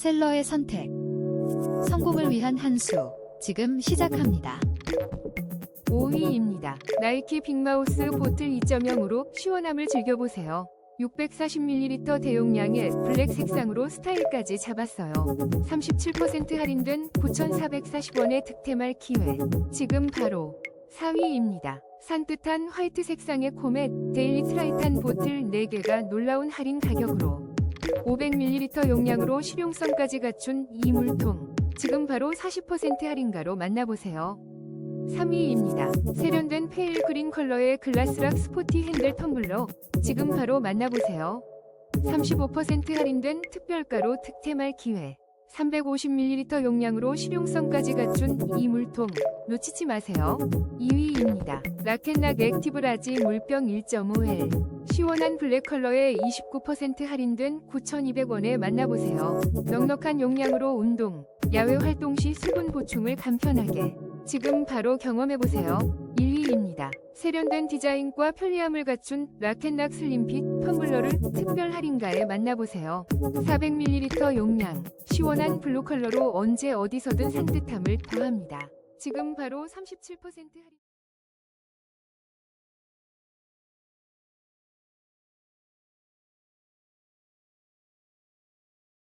셀러의 선택. 성공을 위한 한 수. 지금 시작합니다. 5위입니다. 나이키 빅마우스 보틀 2.0으로 시원함을 즐겨보세요. 640ml 대용량의 블랙 색상으로 스타일까지 잡았어요. 37% 할인된 9,440원의 득템할 기회. 지금 바로 4위입니다. 산뜻한 화이트 색상의 코멧 데일리 트라이탄 보틀 4개가 놀라운 할인 가격으로 500ml 용량으로 실용성까지 갖춘 이 물통. 지금 바로 40% 할인가로 만나보세요. 3위입니다. 세련된 페일 그린 컬러의 글라스락 스포티 핸들 텀블러. 지금 바로 만나보세요. 35% 할인된 특별가로 득템할 기회. 350ml 용량으로 실용성까지 갖춘 이 물통. 놓치지 마세요. 2위입니다. 라켓락 액티브 라지 물병 1.5L. 시원한 블랙 컬러에 29% 할인된 9,200원에 만나보세요. 넉넉한 용량으로 운동, 야외 활동 시 수분 보충을 간편하게. 지금 바로 경험해보세요. 1위입니다. 세련된 디자인과 편리함을 갖춘 라켓락 슬림핏 텀블러를 특별 할인가에 만나보세요. 400ml 용량, 시원한 블루 컬러로 언제 어디서든 산뜻함을 더합니다. 지금 바로 37% 할인.